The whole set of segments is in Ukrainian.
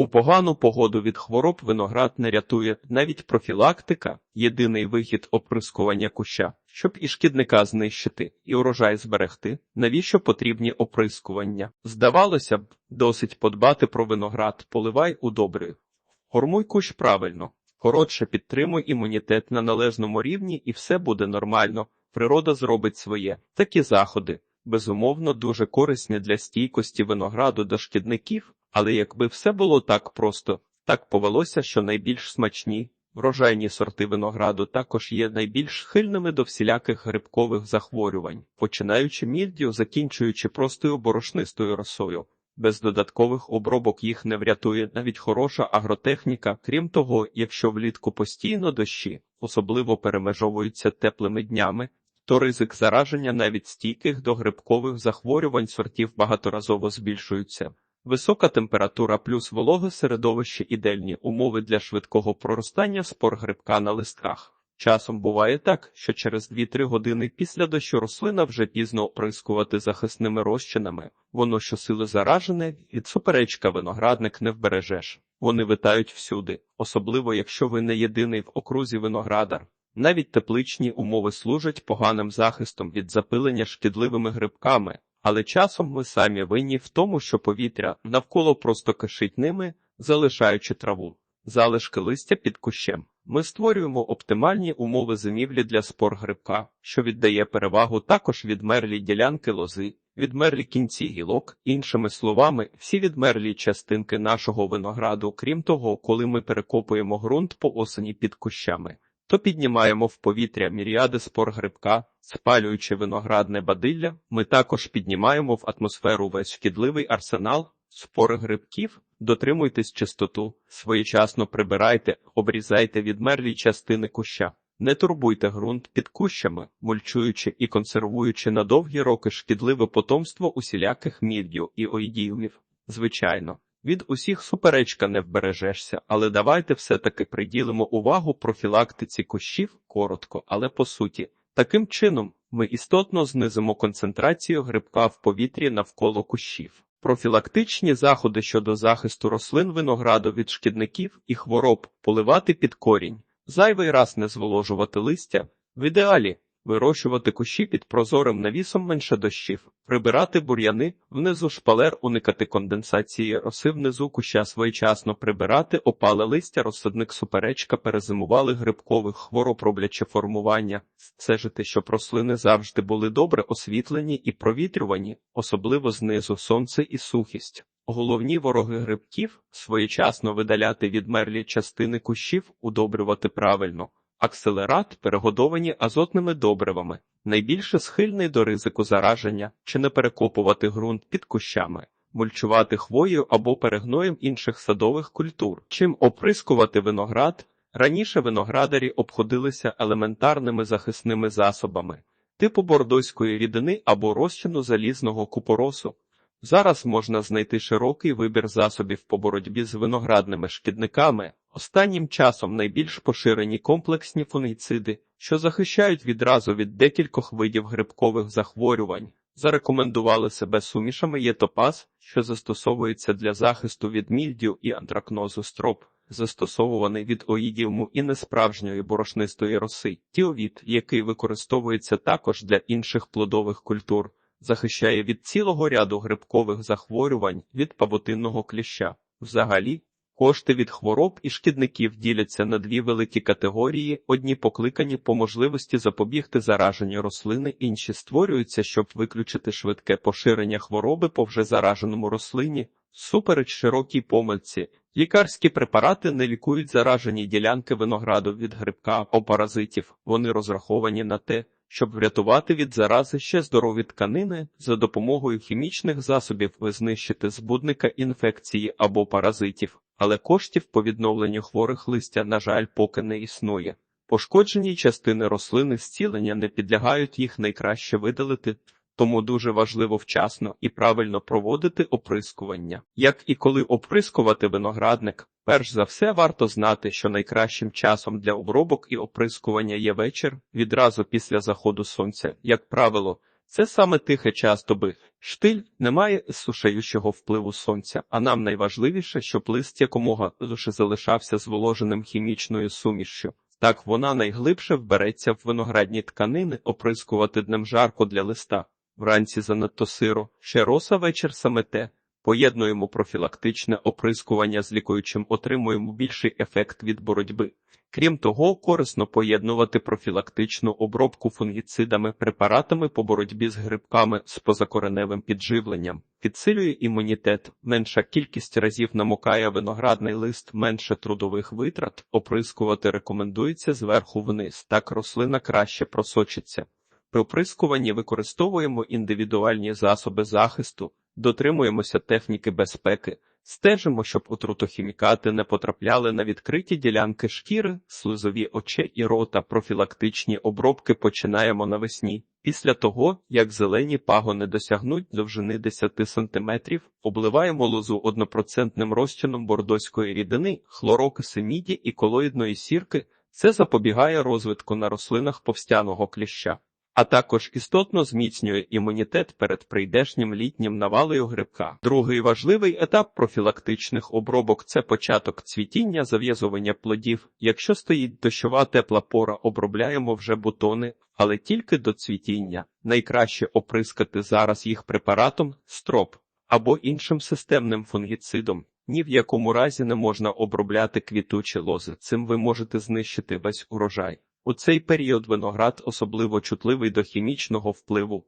У погану погоду від хвороб виноград не рятує навіть профілактика, єдиний вихід оприскування куща, щоб і шкідника знищити, і урожай зберегти. Навіщо потрібні оприскування? Здавалося б, досить подбати про виноград, поливай удобрюй. Формуй кущ правильно. Коротше, підтримуй імунітет на належному рівні і все буде нормально. Природа зробить своє. Такі заходи, безумовно, дуже корисні для стійкості винограду до шкідників, але якби все було так просто, так повелося, що найбільш смачні, врожайні сорти винограду також є найбільш схильними до всіляких грибкових захворювань, починаючи мільдю, закінчуючи простою борошнистою росою. Без додаткових обробок їх не врятує навіть хороша агротехніка. Крім того, якщо влітку постійно дощі, особливо перемежовуються теплими днями, то ризик зараження навіть стійких до грибкових захворювань сортів багаторазово збільшується. Висока температура плюс вологе середовище ідеальні умови для швидкого проростання спор грибка на листках. Часом буває так, що через 2-3 години після дощу рослина вже пізно оприскувати захисними розчинами, воно щосили заражене, від суперечка виноградник не вбережеш. Вони витають всюди, особливо якщо ви не єдиний в окрузі виноградар. Навіть тепличні умови служать поганим захистом від запилення шкідливими грибками, але часом ми самі винні в тому, що повітря навколо просто кишить ними, залишаючи траву, залишки листя під кущем. Ми створюємо оптимальні умови зимівлі для спор грибка, що віддає перевагу також відмерлі ділянки лози, відмерлі кінці гілок, іншими словами, всі відмерлі частинки нашого винограду, крім того, коли ми перекопуємо ґрунт по осені під кущами, то піднімаємо в повітря міріади спор грибка, спалюючи виноградне бадилля, ми також піднімаємо в атмосферу весь шкідливий арсенал спори грибків. Дотримуйтесь чистоту, своєчасно прибирайте, обрізайте відмерлі частини куща. Не турбуйте ґрунт під кущами, мульчуючи і консервуючи на довгі роки шкідливе потомство усіляких міддю і ойдіумів. Звичайно, від усіх суперечка не вбережешся, але давайте все-таки приділимо увагу профілактиці кущів коротко, але по суті. Таким чином, ми істотно знизимо концентрацію грибка в повітрі навколо кущів. Профілактичні заходи щодо захисту рослин винограду від шкідників і хвороб поливати під корінь, зайвий раз не зволожувати листя, в ідеалі вирощувати кущі під прозорим навісом менше дощів, прибирати бур'яни, внизу шпалер уникати конденсації роси внизу куща своєчасно прибирати, опале листя, розсадник суперечка, перезимували грибкових хвороб роблячи формування, стежити, щоб рослини завжди були добре освітлені і провітрювані, особливо знизу сонце і сухість. Головні вороги грибків своєчасно видаляти відмерлі частини кущів, удобрювати правильно. Акселерат, перегодовані азотними добривами, найбільше схильний до ризику зараження чи не перекопувати ґрунт під кущами, мульчувати хвоєю або перегноєм інших садових культур. Чим оприскувати виноград, раніше виноградарі обходилися елементарними захисними засобами, типу бордоської рідини або розчину залізного купоросу. Зараз можна знайти широкий вибір засобів по боротьбі з виноградними шкідниками. Останнім часом найбільш поширені комплексні фунгіциди, що захищають відразу від декількох видів грибкових захворювань. Зарекомендували себе сумішами єтопаз, що застосовується для захисту від мільдю і антракнозу строп, застосовуваний від оїдіуму і несправжньої борошнистої роси, тіовіт, який використовується також для інших плодових культур захищає від цілого ряду грибкових захворювань від павутинного кліща. Взагалі, кошти від хвороб і шкідників діляться на дві великі категорії: одні покликані по можливості запобігти зараженню рослини, інші створюються, щоб виключити швидке поширення хвороби по вже зараженому рослині. Супереч широкій помилці, лікарські препарати не лікують заражені ділянки винограду від грибка або паразитів, вони розраховані на те, щоб врятувати від зарази ще здорові тканини за допомогою хімічних засобів знищити збудника інфекції або паразитів, але коштів по відновленню хворих листя, на жаль, поки не існує. Пошкоджені частини рослини зцілення не підлягають їх найкраще видалити. Тому дуже важливо вчасно і правильно проводити оприскування. Як і коли оприскувати виноградник, перш за все варто знати, що найкращим часом для обробок і оприскування є вечір відразу після заходу сонця. Як правило, Це саме тихе час доби. Штиль немає сушаючого впливу сонця, а нам найважливіше, щоб лист якомога лише залишався зволоженим хімічною сумішшю. Так вона найглибше вбереться в виноградні тканини, оприскувати днем жарко для листа. Вранці занадто сиро, ще роса вечір саме те. Поєднуємо профілактичне оприскування з лікуючим, отримуємо більший ефект від боротьби. Крім того, корисно поєднувати профілактичну обробку фунгіцидами, препаратами по боротьбі з грибками з позакореневим підживленням, підсилює імунітет, менша кількість разів намокає виноградний лист, менше трудових витрат, оприскувати рекомендується зверху вниз, так рослина краще просочиться. При оприскуванні використовуємо індивідуальні засоби захисту, дотримуємося техніки безпеки, стежимо, щоб отрутохімікати не потрапляли на відкриті ділянки шкіри, слизові очі і рота. Профілактичні обробки починаємо навесні. Після того, як зелені пагони досягнуть довжини 10 см, обливаємо лозу однопроцентним розчином бордоської рідини, хлорокиси міді і колоїдної сірки. Це запобігає розвитку на рослинах повстяного кліща а також істотно зміцнює імунітет перед прийдешнім літнім навалою грибка. Другий важливий етап профілактичних обробок це початок цвітіння, зав'язування плодів. Якщо стоїть дощова тепла пора, обробляємо вже бутони, але тільки до цвітіння. Найкраще оприскати зараз їх препаратом строп або іншим системним фунгіцидом. Ні в якому разі не можна обробляти квітучі лози. Цим ви можете знищити весь урожай. У цей період виноград особливо чутливий до хімічного впливу.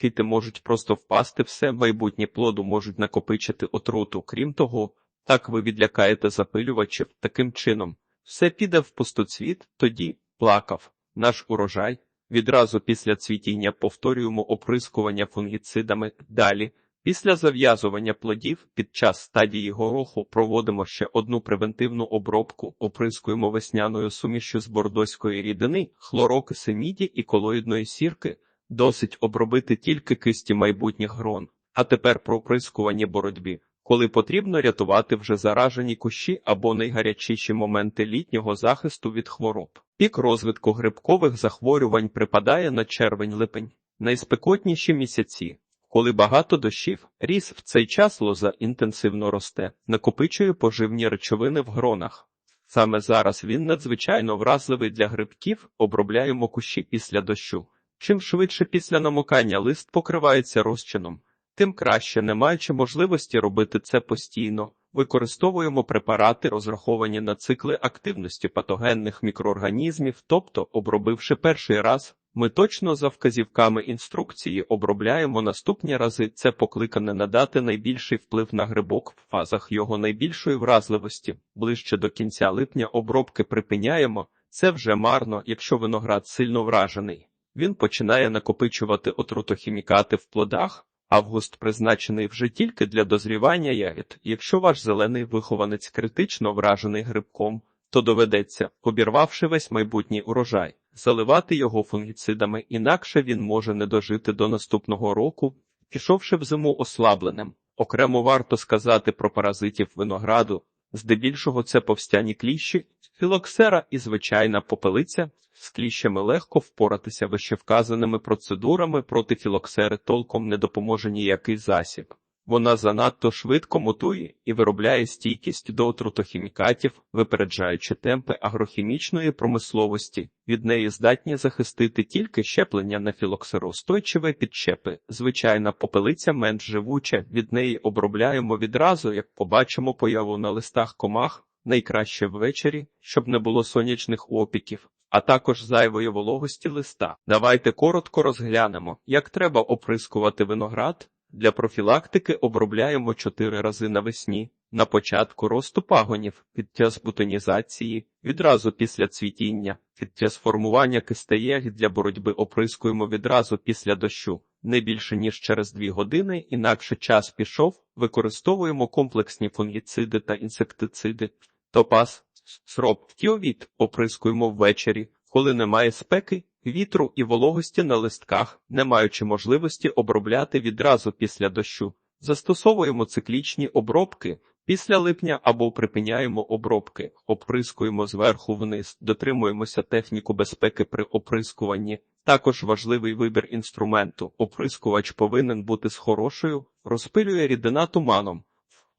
Квіти можуть просто впасти, все майбутнє плоду можуть накопичити отруту. Крім того, так ви відлякаєте запилювачів таким чином. Все піде в пустоцвіт, тоді плакав наш урожай. Відразу після цвітіння повторюємо оприскування фунгіцидами. Далі Після зав'язування плодів під час стадії гороху проводимо ще одну превентивну обробку, оприскуємо весняною сумішю з бордоської рідини, хлорокиси міді і колоїдної сірки. Досить обробити тільки кисті майбутніх грон. А тепер про оприскування боротьбі, коли потрібно рятувати вже заражені кущі або найгарячіші моменти літнього захисту від хвороб. Пік розвитку грибкових захворювань припадає на червень-липень, найспекотніші місяці. Коли багато дощів, ріс в цей час лоза інтенсивно росте, накопичує поживні речовини в гронах. Саме зараз він надзвичайно вразливий для грибків, обробляємо кущі після дощу. Чим швидше після намокання лист покривається розчином, тим краще, не маючи можливості робити це постійно. Використовуємо препарати, розраховані на цикли активності патогенних мікроорганізмів, тобто, обробивши перший раз, ми точно за вказівками інструкції обробляємо наступні рази. Це покликане надати найбільший вплив на грибок в фазах його найбільшої вразливості. Ближче до кінця липня обробки припиняємо. Це вже марно, якщо виноград сильно вражений. Він починає накопичувати отрутохімікати в плодах. Август призначений вже тільки для дозрівання ягід. Якщо ваш зелений вихованець критично вражений грибком, то доведеться, обірвавши весь майбутній урожай, заливати його фунгіцидами, інакше він може не дожити до наступного року, пішовши в зиму ослабленим. Окремо варто сказати про паразитів винограду, здебільшого це повстяні кліщі, філоксера і звичайна попелиця. З кліщами легко впоратися вищевказаними процедурами проти філоксери толком не допоможе ніякий засіб. Вона занадто швидко мутує і виробляє стійкість до отрутохімікатів, випереджаючи темпи агрохімічної промисловості. Від неї здатні захистити тільки щеплення на філоксиростойчиве підчепи. Звичайна попелиця менш живуча, від неї обробляємо відразу, як побачимо появу на листах комах, найкраще ввечері, щоб не було сонячних опіків. А також зайвої вологості листа. Давайте коротко розглянемо, як треба оприскувати виноград, для профілактики обробляємо чотири рази навесні, на початку росту пагонів, під час бутонізації, відразу після цвітіння, під час формування кистеєг для боротьби оприскуємо відразу після дощу, не більше ніж через дві години, інакше час пішов, використовуємо комплексні фунгіциди та інсектициди, топаз, сроб, тіовіт оприскуємо ввечері, коли немає спеки вітру і вологості на листках, не маючи можливості обробляти відразу після дощу. Застосовуємо циклічні обробки після липня або припиняємо обробки, оприскуємо зверху вниз, дотримуємося техніку безпеки при оприскуванні. Також важливий вибір інструменту. Оприскувач повинен бути з хорошою, розпилює рідина туманом,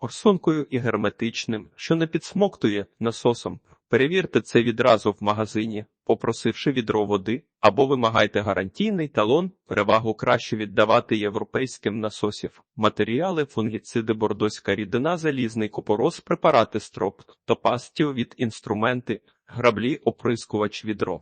орсонкою і герметичним, що не підсмоктує насосом. Перевірте це відразу в магазині, попросивши відро води, або вимагайте гарантійний талон, перевагу краще віддавати європейським насосів. Матеріали, фунгіциди, бордоська рідина, залізний купорос, препарати строп, топастів від інструменти, граблі, оприскувач відро.